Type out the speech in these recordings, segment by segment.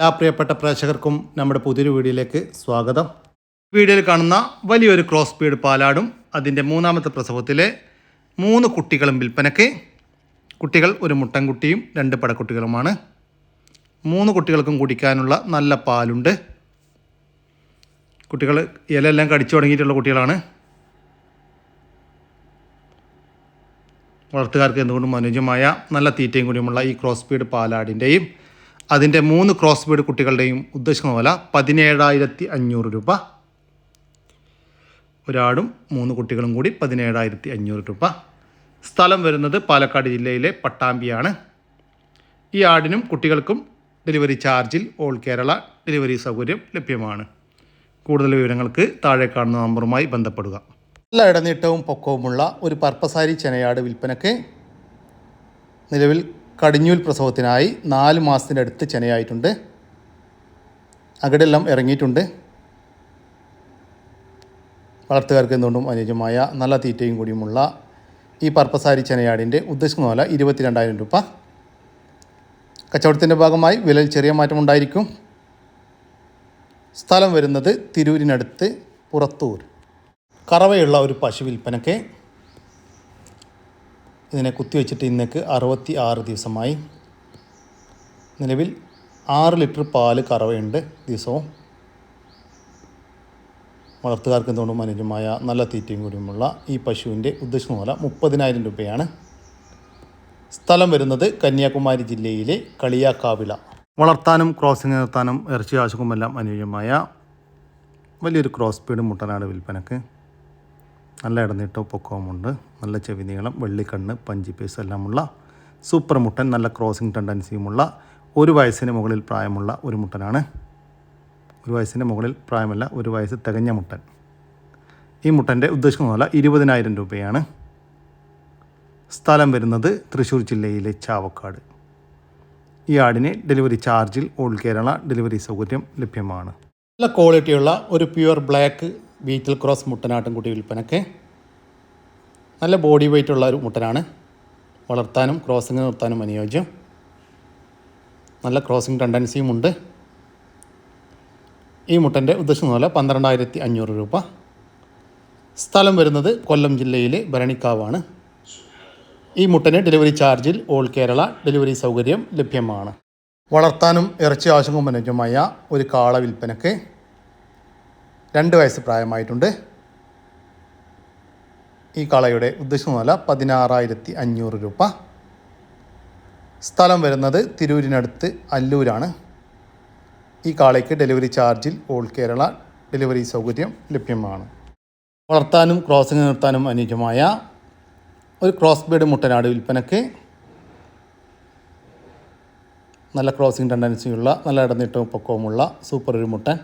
എല്ലാ പ്രിയപ്പെട്ട പ്രേക്ഷകർക്കും നമ്മുടെ പുതിയൊരു വീഡിയോയിലേക്ക് സ്വാഗതം. വീഡിയോയിൽ കാണുന്ന വലിയൊരു ക്രോസ് സ്പീഡ് പാലാടും അതിന്റെ മൂന്നാമത്തെ പ്രസവത്തിലെ മൂന്ന് കുട്ടികളും വിൽപ്പനയ്ക്ക്. കുട്ടികൾ ഒരു മുട്ടൻകുട്ടിയും രണ്ട് പടക്കുട്ടികളുമാണ്. മൂന്ന് കുട്ടികൾക്കും കുടിക്കാനുള്ള നല്ല പാലുണ്ട്. കുട്ടികൾ ഇലയെല്ലാം കടിച്ചു തുടങ്ങിയിട്ടുള്ള കുട്ടികളാണ്. വളർത്തുകാർക്ക് എന്തുകൊണ്ടും അനുയോജ്യമായ നല്ല തീറ്റയും കൂടിയുമുള്ള ഈ ക്രോസ് സ്പീഡ് പാലാടിന്റെയും അതിന്റെ മൂന്ന് ക്രോസ് ബീഡ് കുട്ടികളുടെയും ഉദ്ദേശിക്കുന്ന വില പതിനേഴായിരത്തി അഞ്ഞൂറ് രൂപ. ഒരാടും മൂന്ന് കുട്ടികളും കൂടി പതിനേഴായിരത്തി അഞ്ഞൂറ് രൂപ. സ്ഥലം വരുന്നത് പാലക്കാട് ജില്ലയിലെ പട്ടാമ്പിയാണ്. ഈ ആടിനും കുട്ടികൾക്കും ഡെലിവറി ചാർജിൽ ഓൾ കേരള ഡെലിവറി സൗകര്യം ലഭ്യമാണ്. കൂടുതൽ വിവരങ്ങൾക്ക് താഴെ കാണുന്ന നമ്പറുമായി ബന്ധപ്പെടുക. നല്ല ഇടനീട്ടവും പൊക്കവുമുള്ള ഒരു പർപ്പസാരി ചെനയാട് വിൽപ്പനയ്ക്ക് നിലവിൽ കടിഞ്ഞൂൽ പ്രസവത്തിനായി നാല് മാസത്തിന്റെ അടുത്ത് ചെനയായിട്ടുണ്ട്. അകടെല്ലാം ഇറങ്ങിയിട്ടുണ്ട്. വളർത്തുകാർക്ക് എന്തുകൊണ്ടും അനുയോജ്യമായ നല്ല തീറ്റയും കൂടിയുമുള്ള ഈ പർപ്പസാരി ചെനയാടിന്റെ ഉദ്ദേശിക്കുന്ന പോലെ ഇരുപത്തിരണ്ടായിരം രൂപ. കച്ചവടത്തിന്റെ ഭാഗമായി വിലയിൽ ചെറിയ മാറ്റമുണ്ടായിരിക്കും സ്ഥലം വരുന്നത് തിരൂരിനടുത്ത് പുറത്തൂർ. കറവയുള്ള ഒരു പശു വിൽപ്പനയ്ക്ക് ഇതിനെ കുത്തിവെച്ചിട്ട് ഇന്നേക്ക് അറുപത്തി ആറ് ദിവസമായി. നിലവിൽ ആറ് ലിറ്റർ പാൽ കറവയുണ്ട് ദിവസവും. വളർത്തുകാർക്ക് എന്തുകൊണ്ടും അനുജമായ നല്ല തീറ്റയും കൂടിയുമുള്ള ഈ പശുവിന്റെ ഉദ്ദേശം വില മുപ്പതിനായിരം രൂപയാണ്. സ്ഥലം വരുന്നത് കന്യാകുമാരി ജില്ലയിലെ കളിയാക്കാവിള. വളർത്താനും ക്രോസിംഗ് നിർത്താനും ഇറച്ചി ആവശ്യക്കുമെല്ലാം അനുയോജ്യമായ വലിയൊരു ക്രോസ് സ്പീഡ് മുട്ടനാട് വിൽപ്പനക്ക്. നല്ല ഇടനീട്ടവും പൊക്കവുമുണ്ട്. നല്ല ചെവി നീളം വെള്ളിക്കണ്ണ് പഞ്ചി പീസ് എല്ലാമുള്ള സൂപ്പർ മുട്ടൻ നല്ല ക്രോസിംഗ് ടെൻഡൻസിയുമുള്ള ഒരു വയസ്സിന് മുകളിൽ പ്രായമുള്ള ഒരു മുട്ടനാണ്. ഒരു വയസ്സിന് മുകളിൽ പ്രായമല്ല ഒരു വയസ്സ് തികഞ്ഞ മുട്ടൻ. ഈ മുട്ടന്റെ ഉദ്ദേശിക്കുന്ന വില ഇരുപതിനായിരം രൂപയാണ്. സ്ഥലം വരുന്നത് തൃശ്ശൂർ ജില്ലയിലെ ചാവക്കാട്. ഈ ആടിന് ഡെലിവറി ചാർജിൽ ഓൾ കേരള ഡെലിവറി സൗകര്യം ലഭ്യമാണ്. നല്ല ക്വാളിറ്റിയുള്ള ഒരു പ്യുവർ ബ്ലാക്ക് വീറ്റിൽ ക്രോസ് മുട്ടനാട്ടുംകുട്ടി വിൽപ്പനയ്ക്ക് നല്ല ബോഡി വെയിറ്റ് ഉള്ള ഒരു മുട്ടനാണ്. വളർത്താനും ക്രോസിംഗ് നിർത്താനും അനുയോജ്യം. നല്ല ക്രോസിംഗ് ടെൻഡൻസിയും ഉണ്ട്. ഈ മുട്ടന്റെ ഉദ്ദേശം പോലെ പന്ത്രണ്ടായിരത്തി അഞ്ഞൂറ് രൂപ. സ്ഥലം വരുന്നത് കൊല്ലം ജില്ലയിലെ ഭരണിക്കാവാണ്. ഈ മുട്ടന് ഡെലിവറി ചാർജിൽ ഓൾ കേരള ഡെലിവറി സൗകര്യം ലഭ്യമാണ്. വളർത്താനും ഇറച്ചി ആവശ്യവും അനുയോജ്യമായ ഒരു കാള വിൽപ്പനയ്ക്ക് രണ്ട് വയസ്സ് പ്രായമായിട്ടുണ്ട്. ഈ കളയുടെ ഉദ്ദേശം നല്ല പതിനാറായിരത്തി അഞ്ഞൂറ് രൂപ. സ്ഥലം വരുന്നത് തിരൂരിനടുത്ത് അല്ലൂരാണ്. ഈ കാളയ്ക്ക് ഡെലിവറി ചാർജിൽ ഓൾ കേരള ഡെലിവറി സൗകര്യം ലഭ്യമാണ്. വളർത്താനും ക്രോസിംഗ് നിർത്താനും അനുയോജ്യമായ ഒരു ക്രോസ് ബീഡ് മുട്ടനാട് വിൽപ്പനയ്ക്ക് നല്ല ക്രോസിംഗ് ടെൻഡൻസിയുള്ള നല്ല ഇടനീട്ടവും പൊക്കവുമുള്ള സൂപ്പർ ഒരു മുട്ടൻ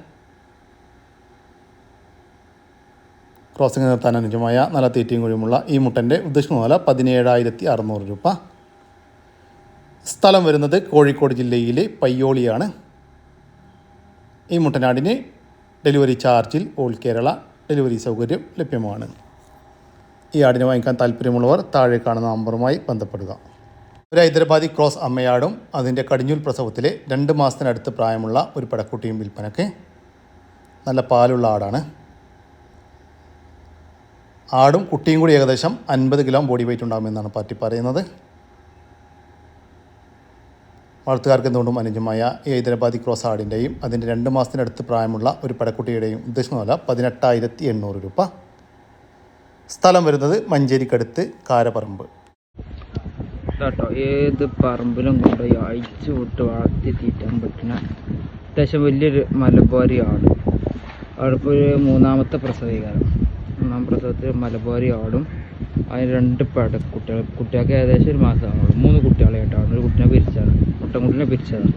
ക്രോസിംഗ് നിർത്താൻ അനുജമായ നല്ല തീറ്റയും കുഴിയുമുള്ള ഈ മുട്ടന്റെ ഉദ്ദേശിക്കുന്ന വില പതിനേഴായിരത്തി അറുന്നൂറ് രൂപ. സ്ഥലം വരുന്നത് കോഴിക്കോട് ജില്ലയിലെ പയ്യോളിയാണ്. ഈ മുട്ടനാടിന് ഡെലിവറി ചാർജിൽ ഓൾ കേരള ഡെലിവറി സൗകര്യം ലഭ്യമാണ്. ഈ ആടിനെ വാങ്ങിക്കാൻ താല്പര്യമുള്ളവർ താഴെ കാണുന്ന നമ്പറുമായി ബന്ധപ്പെടുക. ഒരു ഹൈദരാബാദി ക്രോസ് അമ്മയാടും അതിന്റെ കടിഞ്ഞൂൽ പ്രസവത്തിലെ രണ്ട് മാസത്തിനടുത്ത് പ്രായമുള്ള ഒരു പടക്കുട്ടിയും വിൽപ്പനയ്ക്ക് നല്ല പാലുള്ള ആടാണ്. ആടും കുട്ടിയും കൂടി ഏകദേശം അൻപത് കിലോ ബോഡി വെയിറ്റ് ഉണ്ടാകുമെന്നാണ് പാർട്ടി പറയുന്നത്. വളർത്തുകാർക്ക് എന്തുകൊണ്ടും അനുജമായ ഹൈദരാബാദി ക്രോസ് ആടിന്റെയും അതിന്റെ രണ്ട് മാസത്തിനടുത്ത് പ്രായമുള്ള ഒരു പടക്കുട്ടിയുടെയും ഉദ്ദേശിക്കുന്ന വില പതിനെട്ടായിരത്തി എണ്ണൂറ് രൂപ. സ്ഥലം വരുന്നത് മഞ്ചേരിക്കടുത്ത് കാരപറമ്പ്. കേട്ടോ ഏത് പറമ്പിലും കൊണ്ടുപോയി അഴിച്ചു വിട്ട് വളർത്തി തീറ്റാൻ പറ്റുന്ന അത്യാവശ്യം വലിയൊരു മലബാരിയാണ്. അവിടെ ഒരു മൂന്നാമത്തെ പ്രസവീകാരം. മൂന്നാം പ്രസവത്തിൽ മലബാരി ആടും. അതിന് രണ്ട് പട കുട്ടികൾ കുട്ടികൾക്ക് ഏകദേശം ഒരു മാസമാണുള്ളൂ മൂന്ന് കുട്ടികളായിട്ടാണ്. ഒരു കുട്ടിനെ പിരിച്ചതാണ്. മുട്ടൻകുട്ടിനെ പിരിച്ചതാണ്.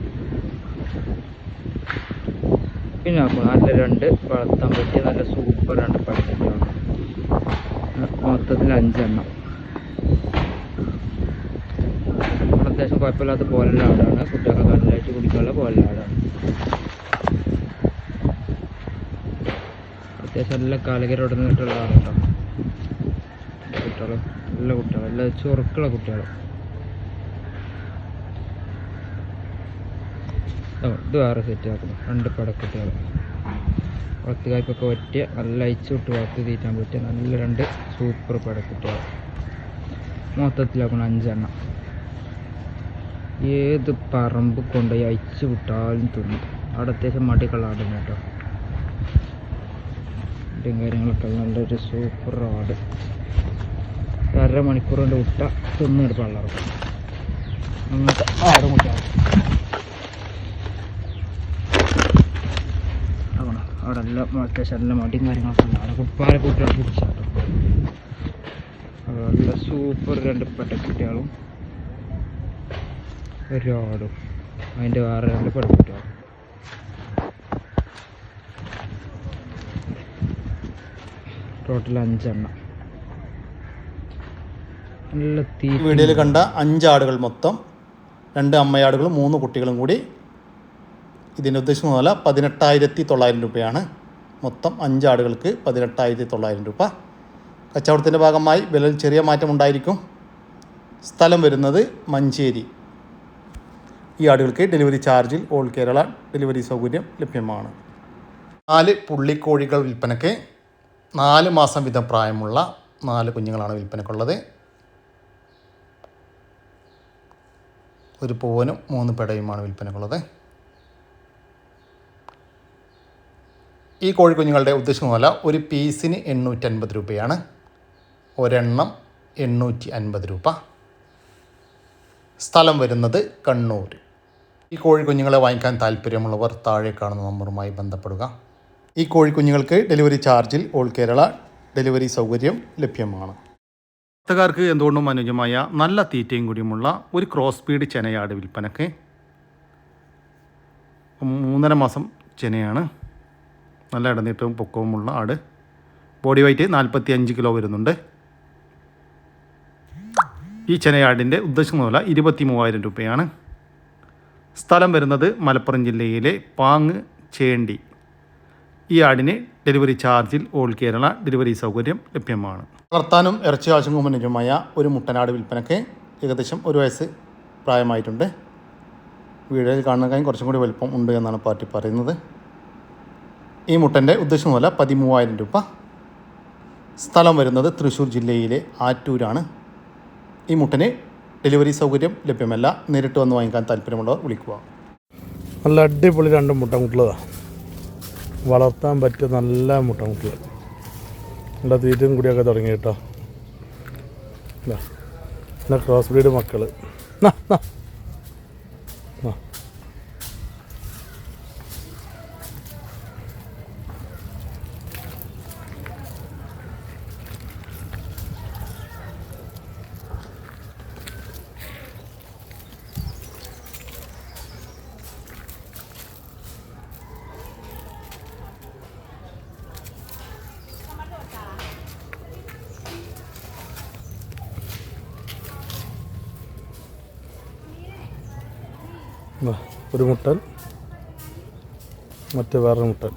പിന്നെ അപ്പോൾ നല്ല രണ്ട് വളർത്താൻ പറ്റിയ നല്ല സൂപ്പർ രണ്ട് പടക്കുട്ടികളാണ് മൊത്തത്തിൽ അഞ്ചെണ്ണം. അത്യാവശ്യം കുഴപ്പമില്ലാത്ത പോലുള്ള ആടാണ്. കുട്ടികൾക്ക് കടലായിട്ട് കുടിക്കാനുള്ള പോലുള്ള ആടാണ്. നല്ല കാലികരോട് നിന്നിട്ടുള്ളതാണ് കേട്ടോ കുട്ടികൾ നല്ല കുട്ടികൾ നല്ല ചുറുക്കുള്ള കുട്ടികൾ ഓ, ഇത് വേറെ സെറ്റ് ആക്കുന്നു. രണ്ട് പടക്കുട്ടികൾ വളർത്തുകാർക്കൊക്കെ പറ്റിയ നല്ല അയച്ചു വിട്ട് വളർത്തി തീറ്റാൻ പറ്റിയ നല്ല രണ്ട് സൂപ്പർ പടക്കുട്ടികൾ മൊത്തത്തിലാക്കണം അഞ്ചെണ്ണം. ഏത് പറമ്പ് കൊണ്ടുപോയി അയച്ചു വിട്ടാലും തിന്നും. അവിടെ അത്യാവശ്യം ആടുന്നു കേട്ടോ. ഇതും കാര്യങ്ങളൊക്കെ നല്ലൊരു സൂപ്പർ റോഡ് അര മണിക്കൂർ കൊണ്ട് വിട്ട തിന്നിട്ട് പള്ളറക്കും അങ്ങനത്തെ ആറ് മുട്ടാണ് അവിടെ എല്ലാം അത്യാവശ്യം നല്ല മടിയും കാര്യങ്ങളൊക്കെ ഉണ്ട്. അവിടെ കുപ്പാല കുട്ടികളെ പിടിച്ചാട്ടോ. നല്ല സൂപ്പർ രണ്ട് പെട്ടക്കുട്ടികളും ഒരാടും അതിന്റെ വേറെ രണ്ട് പെട്ടക്കുട്ടികളും ടോട്ടൽ അഞ്ചെണ്ണം. നല്ല തീ വീഡിയോയിൽ കണ്ട അഞ്ചാടുകൾ മൊത്തം രണ്ട് അമ്മയാടുകളും മൂന്ന് കുട്ടികളും കൂടി ഇതിന്റെ ഉദ്ദേശം പോലെ പതിനെട്ടായിരത്തി തൊള്ളായിരം രൂപയാണ്. മൊത്തം അഞ്ചാടുകൾക്ക് പതിനെട്ടായിരത്തി തൊള്ളായിരം രൂപ. കച്ചവടത്തിന്റെ ഭാഗമായി വിലയിൽ ചെറിയ മാറ്റം ഉണ്ടായിരിക്കും. സ്ഥലം വരുന്നത് മഞ്ചേരി. ഈ ആടുകൾക്ക് ഡെലിവറി ചാർജിൽ ഓൾ കേരള ഡെലിവറി സൗകര്യം ലഭ്യമാണ്. നാല് പുള്ളിക്കോഴികൾ വിൽപ്പനയ്ക്ക് നാല് മാസം വീതം പ്രായമുള്ള നാല് കുഞ്ഞുങ്ങളാണ് വിൽപ്പനക്കുള്ളത് ഒരു പൂവനും മൂന്ന് പെടയുമാണ് വിൽപ്പനക്കുള്ളത് ഈ കോഴിക്കുഞ്ഞുങ്ങളുടെ ഉദ്ദേശം വില ഒരു പീസിന് എണ്ണൂറ്റി അൻപത് രൂപയാണ്. ഒരെണ്ണം എണ്ണൂറ്റി അൻപത് രൂപ. സ്ഥലം വരുന്നത് കണ്ണൂർ ഈ കോഴിക്കുഞ്ഞുങ്ങളെ വാങ്ങിക്കാൻ താല്പര്യമുള്ളവർ താഴെ കാണുന്ന നമ്പറുമായി ബന്ധപ്പെടുക. ഈ കോഴിക്കുഞ്ഞുങ്ങൾക്ക് ഡെലിവറി ചാർജിൽ ഓൾ കേരള ഡെലിവറി സൗകര്യം ലഭ്യമാണ്. ഭക്തക്കാർക്ക് എന്തുകൊണ്ടും അനുയോജ്യമായ നല്ല തീറ്റയും കൂടിയുമുള്ള ഒരു ക്രോസ് സ്പീഡ് ചെനയാട് വിൽപ്പനക്ക് മൂന്നര മാസം ചെനയാണ്. നല്ല ഇടനീട്ടവും പൊക്കവുമുള്ള ആട്. ബോഡി വെയ്റ്റ് നാൽപ്പത്തി അഞ്ച് കിലോ വരുന്നുണ്ട്. ഈ ചെനയാടിന്റെ ഉദ്ദേശം വില ഇരുപത്തി മൂവായിരം രൂപയാണ്. സ്ഥലം വരുന്നത് മലപ്പുറം ജില്ലയിലെ പാങ് ചേണ്ടി ഈ ആടിന് ഡെലിവറി ചാർജിൽ ഓൾ കേരള ഡെലിവറി സൗകര്യം ലഭ്യമാണ്. വളർത്താനും ഇറച്ചി ആവശ്യങ്ങൾക്കും അനുയോജ്യമായ ഒരു മുട്ടനാട് വിൽപ്പനയ്ക്ക് ഏകദേശം ഒരു വയസ്സ് പ്രായമായിട്ടുണ്ട്. വീഡിയോയിൽ കാണുന്നതിന് കുറച്ചും കൂടി വലുപ്പം ഉണ്ട് എന്നാണ് പാർട്ടി പറയുന്നത്. ഈ മുട്ടന്റെ ഉദ്ദേശം പോലെ പതിമൂവായിരം രൂപ. സ്ഥലം വരുന്നത് തൃശ്ശൂർ ജില്ലയിലെ ആറ്റൂരാണ്. ഈ മുട്ടന് ഡെലിവറി സൗകര്യം ലഭ്യമല്ല. നേരിട്ട് വന്ന് വാങ്ങിക്കാൻ താല്പര്യമുള്ളവർ വിളിക്കുക. നല്ല അടിപൊളി രണ്ട് മുട്ട മുട്ടൻകുട്ടികളാണ് വളർത്താൻ പറ്റിയ നല്ല മുട്ട നമുക്ക് നല്ല തീറ്റയും കൂടിയൊക്കെ തുടങ്ങി കേട്ടോ. പിന്നെ ക്രോസ് ബ്രീഡ് മക്കൾ ഒരു മുട്ടൽ മറ്റേ വേറൊരു മുട്ടൽ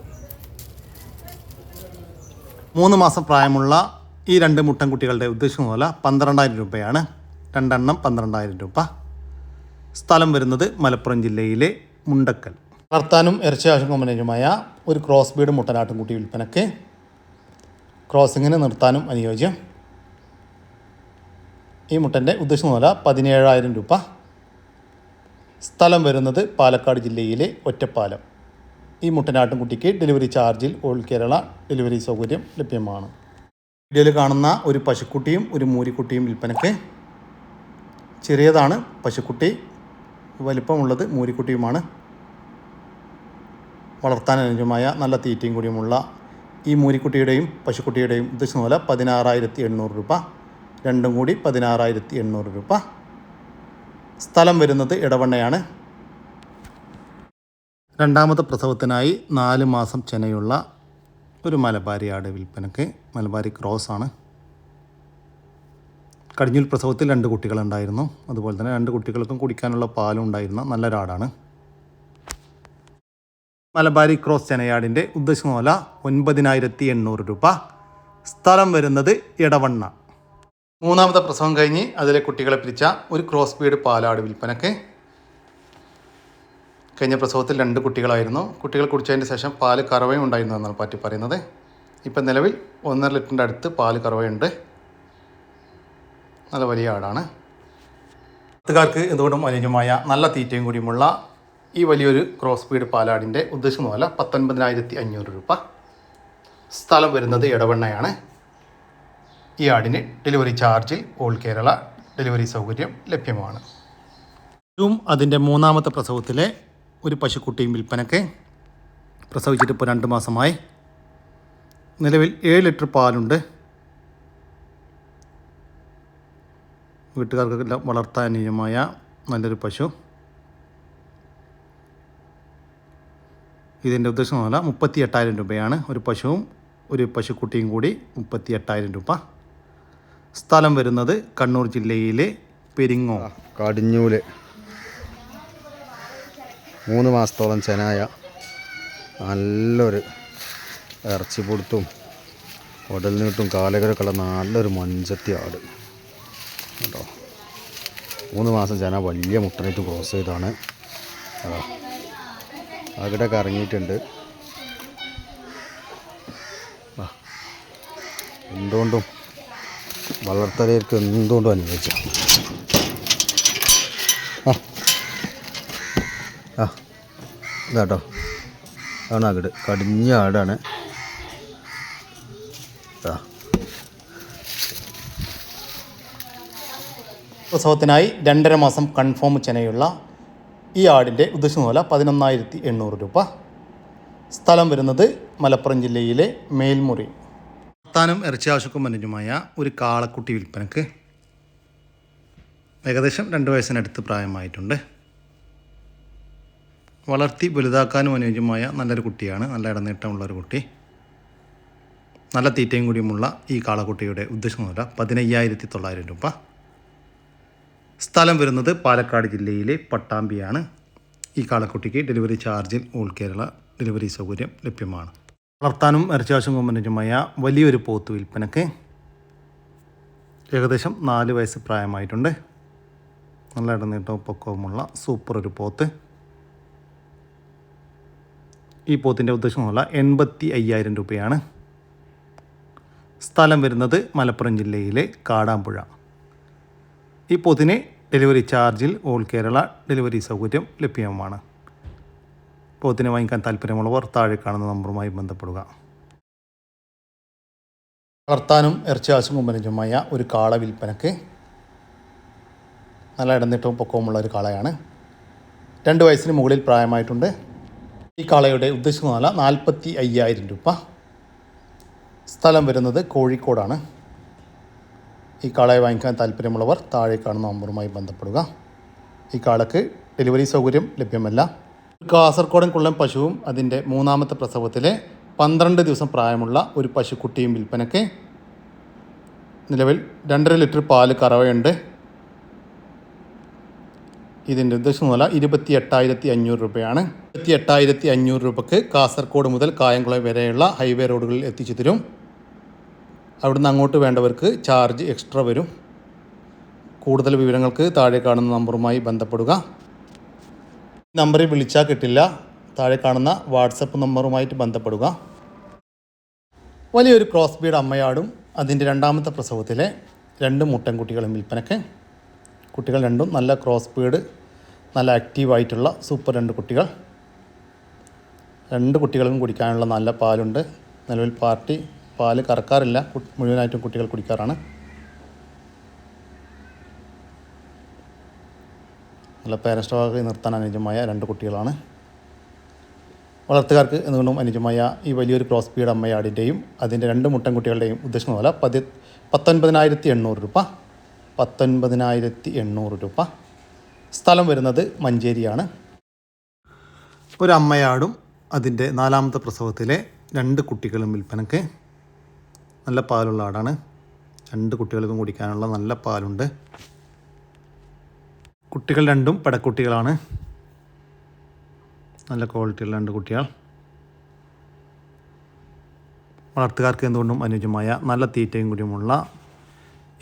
മൂന്ന് മാസം പ്രായമുള്ള ഈ രണ്ട് മുട്ടൻ കുട്ടികളുടെ ഉദ്ദേശം പോലെ പന്ത്രണ്ടായിരം രൂപയാണ്. രണ്ടെണ്ണം പന്ത്രണ്ടായിരം രൂപ. സ്ഥലം വരുന്നത് മലപ്പുറം ജില്ലയിലെ മുണ്ടക്കൽ. വളർത്താനും ഇറച്ചി കമ്പനിയുമായ ഒരു ക്രോസ് ബീഡ് മുട്ടനാട്ടുംകുട്ടി വിൽപ്പനയ്ക്ക് ക്രോസിങ്ങിന് നിർത്താനും അനുയോജ്യം. ഈ മുട്ടന്റെ ഉദ്ദേശം പോലെ പതിനേഴായിരം രൂപ. സ്ഥലം വരുന്നത് പാലക്കാട് ജില്ലയിലെ ഒറ്റപ്പാലം. ഈ മുട്ടനാട്ടുംകുട്ടിക്ക് ഡെലിവറി ചാർജിൽ ഓൾ കേരള ഡെലിവറി സൗകര്യം ലഭ്യമാണ്. വീഡിയോയിൽ കാണുന്ന ഒരു പശുക്കുട്ടിയും ഒരു മൂരിക്കുട്ടിയും വിൽപ്പനയ്ക്ക് ചെറിയതാണ് പശുക്കുട്ടി. വലിപ്പമുള്ളത് മൂരിക്കുട്ടിയുമാണ്. വളർത്താൻ അനുജമായ നല്ല തീറ്റയും കൂടിയുമുള്ള ഈ മൂരിക്കുട്ടിയുടെയും പശുക്കുട്ടിയുടെയും ഉദ്ദേശം പോലെ പതിനാറായിരത്തി എണ്ണൂറ് രൂപ. രണ്ടും കൂടി പതിനാറായിരത്തി എണ്ണൂറ് രൂപ. സ്ഥലം വരുന്നത് ഇടവണ്ണയാണ്. രണ്ടാമത്തെ പ്രസവത്തിനായി നാല് മാസം ചെനയുള്ള ഒരു മലബാരി ആട് വിൽപ്പനക്ക് മലബാരി ക്രോസ് ആണ്. കടിഞ്ഞൂൽ പ്രസവത്തിൽ രണ്ട് കുട്ടികളുണ്ടായിരുന്നു. അതുപോലെ തന്നെ രണ്ട് കുട്ടികൾക്കും കുടിക്കാനുള്ള പാലും ഉണ്ടായിരുന്ന നല്ലൊരാടാണ്. മലബാരി ക്രോസ് ചെനയാടിന്റെ ഉദ്ദേശം വില ഒൻപതിനായിരത്തി എണ്ണൂറ് രൂപ. സ്ഥലം വരുന്നത് ഇടവണ്ണ. മൂന്നാമത്തെ പ്രസവം കഴിഞ്ഞ് അതിലെ കുട്ടികളെ പിരിച്ച ഒരു ക്രോസ് ബീഡ് പാലാട് വിൽപ്പനക്ക്. കഴിഞ്ഞ പ്രസവത്തിൽ രണ്ട് കുട്ടികളായിരുന്നു. കുട്ടികൾ കുടിച്ചതിന് ശേഷം പാൽ കറവയും ഉണ്ടായിരുന്നു എന്നാണ് പറ്റി പറയുന്നത്. ഇപ്പം നിലവിൽ ഒന്നര ലിറ്ററിന്റെ അടുത്ത് പാൽ കറവയുണ്ട്. നല്ല വലിയ ആടാണ്. പത്തുകാർക്ക് എന്തുകൊണ്ടും അനുയോജ്യമായ നല്ല തീറ്റയും കൂടിയുമുള്ള ഈ വലിയൊരു ക്രോസ് ബീഡ് പാലാടിന്റെ ഉദ്ദേശം പോലെ പത്തൊൻപതിനായിരത്തി അഞ്ഞൂറ് രൂപ. സ്ഥലം വരുന്നത് ഇടവണ്ണയാണ് ഈ ആടിന് ഡെലിവറി ചാർജിൽ ഓൾ കേരള ഡെലിവറി സൗകര്യം ലഭ്യമാണ്. ഏറ്റവും അതിന്റെ മൂന്നാമത്തെ പ്രസവത്തിലെ ഒരു പശുക്കുട്ടിയും വിൽപ്പനയ്ക്ക് പ്രസവിച്ചിട്ട് ഇപ്പോൾ രണ്ട് മാസമായി. നിലവിൽ ഏഴ് ലിറ്റർ പാലുണ്ട്. വീട്ടുകാർക്ക് വളർത്താൻ അനുയോജ്യമായ നല്ലൊരു പശു. ഇതിന്റെ ഉദ്ദേശം പോലെ മുപ്പത്തി എട്ടായിരം രൂപയാണ് ഒരു പശുവും ഒരു പശുക്കുട്ടിയും കൂടി മുപ്പത്തി എട്ടായിരം രൂപ. സ്ഥലം വരുന്നത് കണ്ണൂർ ജില്ലയിലെ പെരിങ്ങോ. കടിഞ്ഞൂൽ. മൂന്ന് മാസത്തോളം ചെനായ. നല്ലൊരു ഇറച്ചി പൊടുത്തും ഉടൽ നീട്ടും കാലകരൊക്കെ ഉള്ള നല്ലൊരു മഞ്ചത്തി ആട്. കേട്ടോ. മൂന്ന് മാസം ചെന വലിയ മുട്ടനായിട്ട് ക്രോസ് ചെയ്താണ്. അവിടെ കറങ്ങിയിട്ടുണ്ട്. എന്തുകൊണ്ടും വളർത്തലേക്ക് എന്തുകൊണ്ടും അനുഭവിച്ച ഇതാട്ടോ. ആണ് അകിട് കടിഞ്ഞ ആടാണ്. ആ. പ്രസവത്തിനായി രണ്ടര മാസം കൺഫേം ചെനയുള്ള ഈ ആടിന്റെ ഉദ്ദേശം പോലെ പതിനൊന്നായിരത്തി എണ്ണൂറ് രൂപ. സ്ഥലം വരുന്നത് മലപ്പുറം ജില്ലയിലെ മേൽമുറി. വർത്താനം ഇറച്ചി ആവശ്യക്കും അനുജമായ ഒരു കാളക്കുട്ടി വിൽപ്പനക്ക് ഏകദേശം രണ്ട് വയസ്സിനടുത്ത് പ്രായമായിട്ടുണ്ട്. വളർത്തി വലുതാക്കാനും അനുയോജ്യമായ നല്ലൊരു കുട്ടിയാണ്. നല്ല ഇടനീട്ടമുള്ള ഒരു കുട്ടി. നല്ല തീറ്റയും കൂടിയുമുള്ള ഈ കാളക്കുട്ടിയുടെ ഉദ്ദേശം പോലെ പതിനയ്യായിരത്തി തൊള്ളായിരം രൂപ. സ്ഥലം വരുന്നത് പാലക്കാട് ജില്ലയിലെ പട്ടാമ്പിയാണ്. ഈ കാളക്കുട്ടിക്ക് ഡെലിവറി ചാർജിൽ ഓൾ കേരള ഡെലിവറി സൗകര്യം ലഭ്യമാണ്. വളർത്താനും ഇറച്ചിയാവശ്യം കൊമ്പനുമായ വലിയൊരു പോത്ത് വിൽപ്പനക്ക് ഏകദേശം നാല് വയസ്സ് പ്രായമായിട്ടുണ്ട്. നല്ല ഇടനീട്ടവും പൊക്കവുമുള്ള സൂപ്പർ ഒരു പോത്ത്. ഈ പോത്തിന്റെ ഉദ്ദേശമുള്ള എൺപത്തി അയ്യായിരം രൂപയാണ്. സ്ഥലം വരുന്നത് മലപ്പുറം ജില്ലയിലെ കാടാമ്പുഴ. ഈ പോത്തിന് ഡെലിവറി ചാർജിൽ ഓൾ കേരള ഡെലിവറി സൗകര്യം ലഭ്യവുമാണ് പോത്തിനെ വാങ്ങിക്കാൻ താല്പര്യമുള്ളവർ താഴെ കാണുന്ന നമ്പറുമായി ബന്ധപ്പെടുക. വളർത്താനും ഇറച്ചി ആവശ്യം കൊമ്പനുജമായ ഒരു കാള വിൽപ്പനക്ക് നല്ല ഇടന്നിട്ടവും പൊക്കവുമുള്ള ഒരു കാളയാണ്. രണ്ട് വയസ്സിന് മുകളിൽ പ്രായമായിട്ടുണ്ട്. ഈ കാളയുടെ ഉദ്ദേശിക്കുന്ന നില നാൽപ്പത്തി അയ്യായിരം രൂപ. സ്ഥലം വരുന്നത് കോഴിക്കോടാണ്. ഈ കാളയെ വാങ്ങിക്കാൻ താല്പര്യമുള്ളവർ താഴെ കാണുന്ന നമ്പറുമായി ബന്ധപ്പെടുക. ഈ കാളക്ക് ഡെലിവറി സൗകര്യം ലഭ്യമല്ല. കാസർഗോഡൻ കുള്ളൻ പശുവും അതിന്റെ മൂന്നാമത്തെ പ്രസവത്തിലെ പന്ത്രണ്ട് ദിവസം പ്രായമുള്ള ഒരു പശുക്കുട്ടിയും വിൽപ്പനയ്ക്ക് നിലവിൽ രണ്ടര ലിറ്റർ പാൽ കറവയുണ്ട്. ഇതിന്റെ ഉദ്ദേശം പോലെ ഇരുപത്തി എട്ടായിരത്തി അഞ്ഞൂറ് രൂപയാണ്. ഇരുപത്തി എട്ടായിരത്തി അഞ്ഞൂറ് രൂപയ്ക്ക് കാസർഗോഡ് മുതൽ കായംകുളം വരെയുള്ള ഹൈവേ റോഡുകളിൽ എത്തിച്ചു തരും. അവിടുന്ന് അങ്ങോട്ട് വേണ്ടവർക്ക് ചാർജ് എക്സ്ട്രാ വരും. കൂടുതൽ വിവരങ്ങൾക്ക് താഴെ കാണുന്ന നമ്പറുമായി ബന്ധപ്പെടുക. നമ്പറിൽ വിളിച്ചാൽ കിട്ടില്ല. താഴെ കാണുന്ന വാട്സപ്പ് നമ്പറുമായിട്ട് ബന്ധപ്പെടുക. വലിയൊരു ക്രോസ് ബീഡ് അമ്മയാടും അതിന്റെ രണ്ടാമത്തെ പ്രസവത്തിലെ രണ്ട് മുട്ടൻകുട്ടികളും വിൽപ്പനയ്ക്ക്. കുട്ടികൾ രണ്ടും നല്ല ക്രോസ് ബീഡ് നല്ല ആക്റ്റീവായിട്ടുള്ള സൂപ്പർ രണ്ട് കുട്ടികൾ. രണ്ട് കുട്ടികളും കുടിക്കാനുള്ള നല്ല പാലുണ്ട്. നിലവിൽ പാർട്ടി പാൽ കറക്കാറില്ല. മുഴുവനായിട്ടും കുട്ടികൾ കുടിക്കാറാണ്. നല്ല പേരൻസ്റ്റോക്ക് നിർത്താൻ അനുജമായ രണ്ട് കുട്ടികളാണ്. വളർത്തുകാർക്ക് എന്തുകൊണ്ടും അനുജമായ ഈ വലിയൊരു ക്രോസ് ബീഡ് അമ്മയാടിന്റെയും അതിന്റെ രണ്ട് മുട്ടൻകുട്ടികളുടെയും ഉദ്ദേശം പോലെ പതി പത്തൊൻപതിനായിരത്തി എണ്ണൂറ് രൂപ. പത്തൊൻപതിനായിരത്തി എണ്ണൂറ് രൂപ. സ്ഥലം വരുന്നത് മഞ്ചേരിയാണ്. ഒരു അമ്മയാടും അതിന്റെ നാലാമത്തെ പ്രസവത്തിലെ രണ്ട് കുട്ടികളും വിൽപ്പനക്ക്. നല്ല പാലുള്ള ആടാണ്. രണ്ട് കുട്ടികൾക്കും കുടിക്കാനുള്ള നല്ല പാലുണ്ട്. കുട്ടികൾ രണ്ടും പടക്കുട്ടികളാണ്. നല്ല ക്വാളിറ്റിയുള്ള രണ്ട് കുട്ടികൾ. വളർത്തുകാർക്ക് എന്തുകൊണ്ടും അനുയോജ്യമായ നല്ല തീറ്റയും കൂടിയുമുള്ള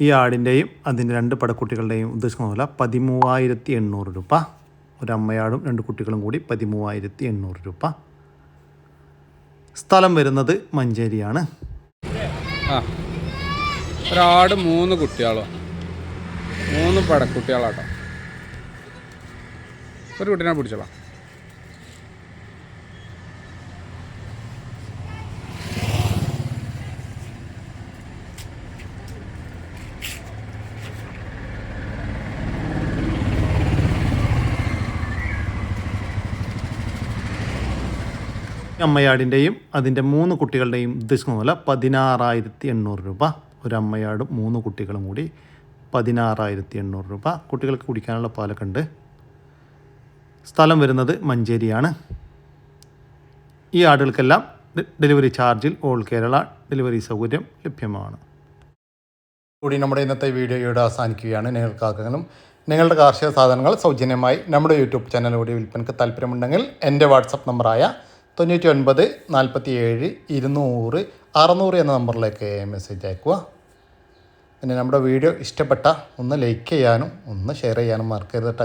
ഈ ആടിന്റെയും അതിന്റെ രണ്ട് പടക്കുട്ടികളുടെയും ഉദ്ദേശിക്കുന്ന പോലെ പതിമൂവായിരത്തി എണ്ണൂറ് രൂപ. ഒരമ്മയാടും രണ്ട് കുട്ടികളും കൂടി പതിമൂവായിരത്തി എണ്ണൂറ് രൂപ. സ്ഥലം വരുന്നത് മഞ്ചേരിയാണ്. ഒരാട് മൂന്ന് കുട്ടികളോ. മൂന്ന് പടക്കുട്ടികളാട്ടോ. ഒരു കുട്ടീനെ പിടിച്ചോളാം. അമ്മയാടിന്റെയും അതിന്റെ മൂന്ന് കുട്ടികളുടെയും ഉദ്ദേശിക്കുന്ന പോലെ പതിനാറായിരത്തി എണ്ണൂറ് രൂപ. ഒരു അമ്മയാടും മൂന്ന് കുട്ടികളും കൂടി പതിനാറായിരത്തി എണ്ണൂറ് രൂപ. കുട്ടികൾക്ക് കുടിക്കാനുള്ള പാലൊക്കെ ഉണ്ട്. സ്ഥലം വരുന്നത് മഞ്ചേരിയാണ്. ഈ ആടുകൾക്കെല്ലാം ഡെലിവറി ചാർജിൽ ഓൾ കേരള ഡെലിവറി സൗകര്യം ലഭ്യമാണ്. കൂടി നമ്മുടെ ഇന്നത്തെ വീഡിയോയുടെ അവസാനിക്കുകയാണ്. നിങ്ങൾക്കാർക്കെങ്കിലും നിങ്ങളുടെ കാർഷിക സാധനങ്ങൾ സൗജന്യമായി നമ്മുടെ യൂട്യൂബ് ചാനലിലൂടെ വിൽപ്പനയ്ക്ക് താല്പര്യമുണ്ടെങ്കിൽ എന്റെ വാട്സപ്പ് നമ്പറായ തൊണ്ണൂറ്റി ഒൻപത് നാൽപ്പത്തി ഏഴ് ഇരുന്നൂറ് അറുന്നൂറ് എന്ന നമ്പറിലേക്ക് മെസ്സേജ് അയക്കുക പിന്നെ നമ്മുടെ വീഡിയോ ഇഷ്ടപ്പെട്ട ഒന്ന് ലൈക്ക് ചെയ്യാനും ഒന്ന് ഷെയർ ചെയ്യാനും മറക്കരുത് കേട്ടോ